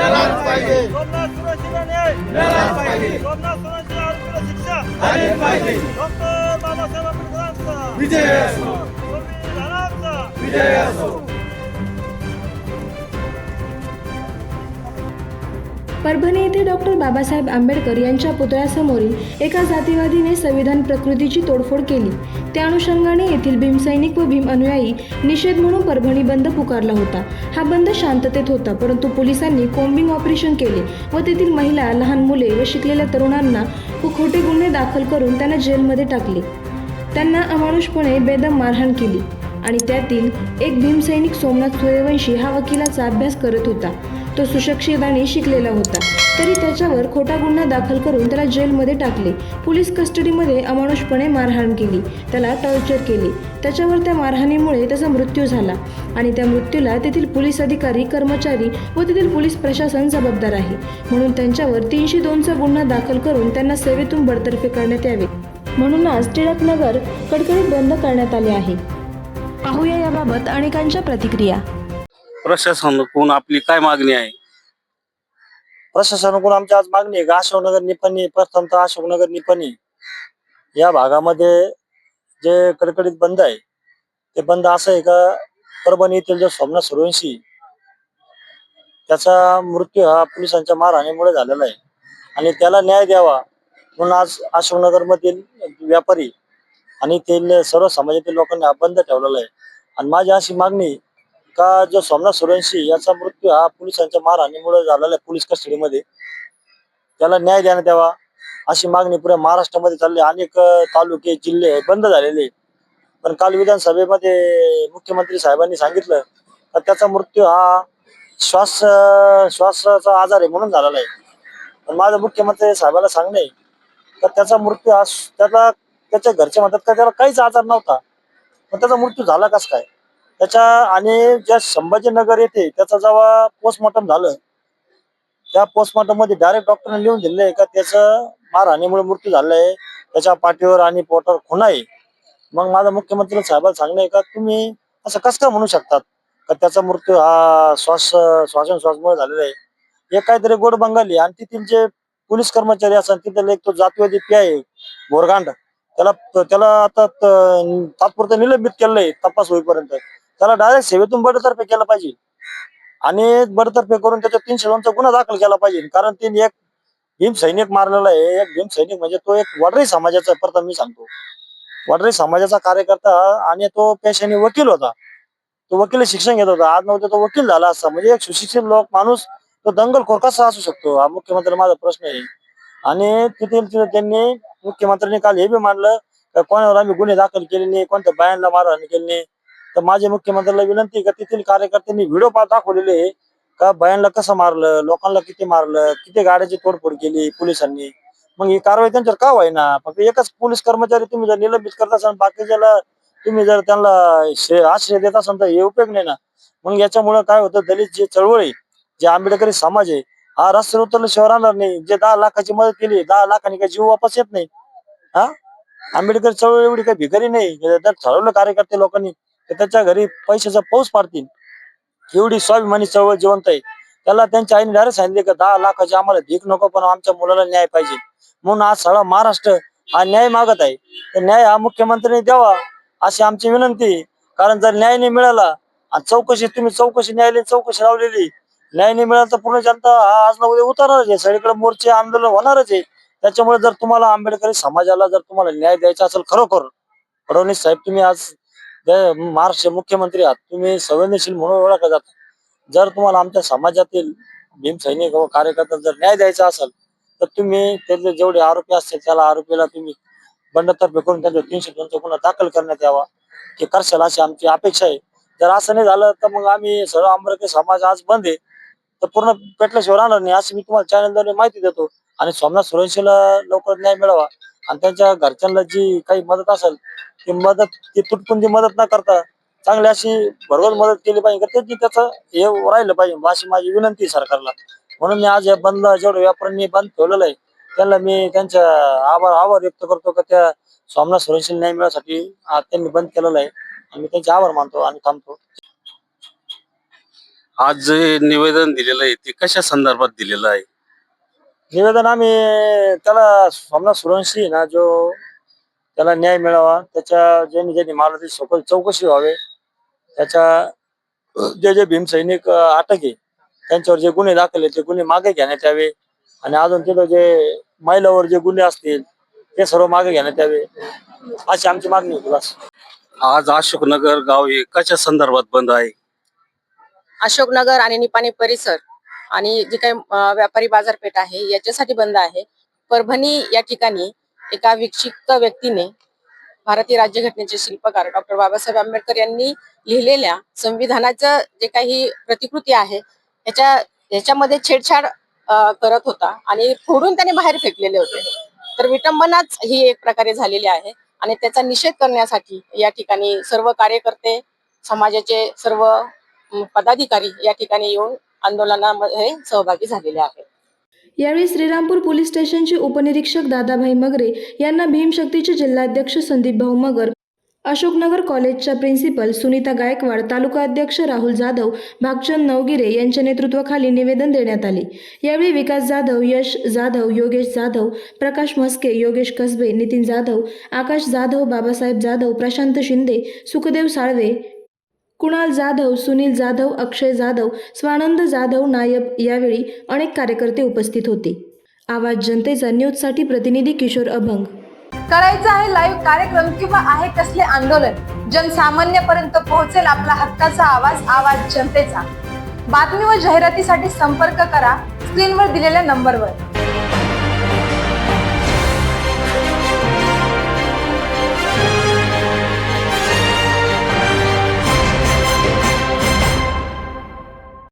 मिळालाच पाहिजे. सोमनाथ सुरक्षित न्याय. मिळालाच पाहिजे. सोमनाथ पाहिजे. डॉक्टर बाबासाहेब आंबेडकरांचा. विजय असो. विजय असो. परभणी येथे डॉक्टर बाबासाहेब आंबेडकर यांच्या पुतळ्यासमोरील एका जातीवादीने संविधान प्रकृतीची तोडफोड केली. त्या अनुषंगाने येथील भीमसैनिक व भीम अनुयायी निषेध म्हणून परभणी बंद पुकारला होता. हा बंद शांततेत होता परंतु पोलिसांनी कोम्बिंग ऑपरेशन केले व तेथील महिला लहान मुले व शिकलेल्या तरुणांना खोटे गुन्हे दाखल करून त्यांना जेलमध्ये टाकले. त्यांना अमानुषपणे बेदम मारहाण केली आणि त्यातील एक भीमसैनिक सोमनाथ सूर्यवंशी हा वकिलाचा अभ्यास करत होता. तो सुशिक्षित आणि शिकलेला होता. तरी त्याच्यावर खोटा गुन्हा दाखल करून त्याला जेलमध्ये टाकले. पोलीस कस्टडीमध्ये अमानुषपणे मारहाण केली. त्याला टॉर्चर केले. त्याच्यावर त्या मारहाणीमुळे त्याचा मृत्यू झाला. आणि त्या मृत्यूला तेथील पोलीस अधिकारी कर्मचारी व तेथील पोलीस प्रशासन जबाबदार आहे. म्हणून त्यांच्यावर तीनशे दोनचा गुन्हा दाखल करून त्यांना सेवेतून बडतर्फे करण्यात यावे. म्हणून आज टिळकनगर कडकडीत बंद करण्यात आले आहे. पाहूया याबाबत अनेकांच्या प्रतिक्रिया. प्रशासनाकडून आपली काय मागणी आहे? प्रशासनाकडून आमची आज मागणी आहे का? अशोकनगर निपाणी प्रथमतः अशोकनगर निपणी. या भागामध्ये जे कडकडीत बंद आहे ते बंद असं आहे का? परभणी येथील जो सोमनाथ सुरवंशी त्याचा मृत्यू हा पोलिसांच्या मारहाणीमुळे झालेला आहे. आणि त्याला न्याय द्यावा म्हणून आज अशोकनगर मधील व्यापारी आणि तेल सर्व समाजातील लोकांनी हा बंद ठेवलेला आहे. आणि माझी अशी मागणी का जो सोमनाथ सूर्यवंशी याचा मृत्यू हा पोलिसांच्या मारहाणीमुळे झालेला आहे पोलीस कस्टडीमध्ये. त्याला न्याय देण्यात यावा अशी मागणी पुऱ्या महाराष्ट्रामध्ये चालली. आहे. अनेक तालुके जिल्हे बंद झालेले पण काल विधानसभेमध्ये मुख्यमंत्री साहेबांनी सांगितलं का त्याचा मृत्यू हा श्वास श्वासाचा आजार आहे म्हणून झालेला आहे. पण माझं मुख्यमंत्री साहेबाला सांगणे तर त्याचा मृत्यू हा त्याला त्याच्या घरचे म्हणतात का त्याला काहीच आजार नव्हता. पण त्याचा मृत्यू झाला कस काय? त्याच्या आणि ज्या संभाजीनगर येथे त्याचा जेव्हा पोस्टमॉर्टम झालं त्या पोस्टमॉर्टममध्ये डायरेक्ट डॉक्टरने लिहून दिलंय का त्याचं मारहाणीमुळे मृत्यू झालाय त्याच्या पाठीवर आणि पोटावर खुणा आहे. मग माझा मुख्यमंत्री साहेबांना सांगणं आहे का तुम्ही असं कसं काय म्हणू शकतात का त्याचा मृत्यू हा श्वास श्वासन श्वासमुळे झालेला आहे? हे काहीतरी गोड बंगाली आणि तेथील जे पोलीस कर्मचारी असतात तिथले एक तो जातीवादी पी आहे भोरगांड त्याला त्याला आता तात्पुरतं निलंबित केलंय तपास होईपर्यंत. त्याला डायरेक्ट सेवेतून बडतर्फे केलं पाहिजे. आणि बडतर्फे करून त्याच्या तीनशे दोनचा गुन्हा दाखल केला पाहिजे. कारण तीन एक भीम सैनिक मारलेला आहे. एक भीम सैनिक म्हणजे तो एक वडरी समाजाचा प्रथम मी सांगतो. वडरी समाजाचा कार्यकर्ता आणि तो पेशाने वकील होता. तो वकील शिक्षण घेत होता. आज नव्हतं तो वकील झाला असता. म्हणजे एक सुशिक्षित लोक माणूस तो दंगलखोर कसा असू शकतो. हा मुख्यमंत्री माझा प्रश्न आहे. आणि तिथे तिथे त्यांनी मुख्यमंत्र्यांनी काल हे बी मानलं कोणावर आम्ही गुन्हे दाखल केले नाही कोणत्या बायांना मारहाण केली नाही. तर माझे मुख्यमंत्र्याला विनंती का तेथील कार्यकर्त्यांनी व्हिडिओ पा दाखवलेले का बायांना कसं मारलं लोकांना किती मारलं किती गाड्याची तोडफोड केली पोलिसांनी? मग ही कारवाई त्यांच्यावर का व्हायना फक्त एकच पोलीस कर्मचारी तुम्ही जर निलंबित करत असाल बाकीच्याला तुम्ही जर त्यांना आश्रय देत असाल तर हे उपयोग नाही ना? मग याच्यामुळे काय होतं दलित जे चळवळ आहे जे आंबेडकरी समाज आहे हा रस्त्यावर शहर राहणार नाही. जे दहा लाखाची मदत केली दहा लाखांनी काही जीव वापस येत नाही. हा? आंबेडकर चळवळ एवढी काही भिकारी नाही. ठरवलं कार्यकर्ते लोकांनी तर त्याच्या घरी पैशाचा पाऊस पाडतील. एवढी स्वाभिमानी चळवळ जिवंत आहे. त्याला त्यांच्या आईने डायरेक्ट सांगितले का दहा लाखाची आम्हाला भीक नको पण आमच्या मुलाला न्याय पाहिजे. म्हणून आज सगळा महाराष्ट्र हा न्याय मागत आहे. तर न्याय हा मुख्यमंत्र्यांनी द्यावा अशी आमची विनंती कारण जर न्याय नाही मिळाला आणि चौकशी तुम्ही चौकशी न्यायालयीन चौकशी लावलेली न्याय नाही मिळाला तर पूर्ण जनता हा आज ना उद्या उतरणारच आहे. सगळीकडे मोर्चे आंदोलन होणारच आहे. त्याच्यामुळे जर तुम्हाला आंबेडकरी समाजाला जर तुम्हाला न्याय द्यायचा असेल खरोखर फडणवीस साहेब तुम्ही आज जे महाराष्ट्र मुख्यमंत्री आहात. तुम्ही संवेदनशील म्हणून ओळखला जाता. जर तुम्हाला आमच्या समाजातील भीमसैनिक व कार्यकर्त्यांना जर न्याय द्यायचा असेल तर तुम्ही त्याचे जेवढे आरोपी असतील त्याला आरोपीला तुम्ही बंडतर्फे करून त्यांच्या तीनशे दोनशे गुन्हा दाखल करण्यात यावा. की करशाल अशी आमची अपेक्षा आहे. जर असं नाही झालं तर मग आम्ही सर्व आंबेडकरी समाज आज बंद आहे. तर पूर्ण पेटल्याशिवाय राहणार नाही अशी मी तुम्हाला चॅनलद्वारे माहिती देतो. आणि सोमनाथ सुरवंशीला लवकर न्याय मिळावा. आणि त्यांच्या घरच्यांना जी काही मदत असेल ती मदत ती तुटपुंजी मदत न करता चांगली अशी भरभर मदत केली पाहिजे. का त्याची त्याचं हे राहिलं पाहिजे. अशी माझी विनंती सरकारला. म्हणून मी आज या बंद जेवढं व्यापाऱ्यांनी बंद ठेवलेलं आहे त्यांना मी त्यांच्या आभार आभार व्यक्त करतो का त्या स्वामना सुरक्षित न्याय मिळण्यासाठी त्यांनी बंद केलेलं आहे. आणि मी त्यांचे आभार मानतो आणि थांबतो. आज जे निवेदन दिलेलं आहे ते कशा संदर्भात दिलेलं आहे? निवेदन आम्ही त्याला सोमनाथ सुरवंशी ना जो त्याला न्याय मिळावा त्याच्या ज्यांनी ज्यांनी मला ती सखोल चौकशी व्हावे. त्याच्या जे जे भीमसैनिक अटक आहे त्यांच्यावर जे गुन्हे दाखल ते गुन्हे मागे घेण्यात यावे. आणि अजून तिथं जे महिलावर जे गुन्हे असतील ते सर्व मागे घेण्यात यावे. अशी आमची मागणी होती बस. आज अशोकनगर गाव हे कशा संदर्भात बंद आहे? अशोकनगर आणि निपाणी परिसर. आणि जी काही व्यापारी बाजारपेठ आहे याच्यासाठी बंद आहे. परभणी या ठिकाणी एका विक्षिप्त व्यक्तीने भारतीय राज्यघटनेचे शिल्पकार डॉक्टर बाबासाहेब आंबेडकर यांनी लिहिलेल्या संविधानाचं जे काही प्रतिकृती आहे याच्या याच्यामध्ये छेडछाड करत होता आणि फोडून त्याने बाहेर फेकलेले होते. तर विटंबनाच ही एक प्रकारे झालेली आहे आणि त्याचा निषेध करण्यासाठी या ठिकाणी सर्व कार्यकर्ते समाजाचे सर्व पदाधिकारी या ठिकाणी येऊन आंदोलनामध्ये सहभागी झालेले आहेत. यावेळी श्रीरामपूर पोलीस स्टेशनचे उपनिरीक्षक दादाभाई मगरे यांना भीमशक्तीचे जिल्हाध्यक्ष संदीप भाऊ मगर अशोकनगर कॉलेजच्या प्रिन्सिपल सुनीता गायकवाड तालुका अध्यक्ष राहुल जाधव भागचंद नवगिरे यांच्या नेतृत्वाखाली निवेदन देण्यात आले. यावेळी विकास जाधव यश जाधव योगेश जाधव प्रकाश म्हस्के योगेश कसबे नितीन जाधव आकाश जाधव बाबासाहेब जाधव प्रशांत शिंदे सुखदेव साळवे कुणाल जाधव सुनील जाधव अक्षय जाधव स्वानंद जाधव नायब यावेळी अनेक कार्यकर्ते उपस्थित होते. आवाज जनतेचा न्यूजसाठी प्रतिनिधी किशोर अभंग. करायचं आहे लाईव्ह कार्यक्रम किंवा आहे कसले आंदोलन? जनसामान्यपर्यंत पोहोचेल आपला हक्काचा आवाज आवाज जनतेचा. बातमी व जाहिरातीसाठी संपर्क करा स्क्रीनवर दिलेल्या नंबरवर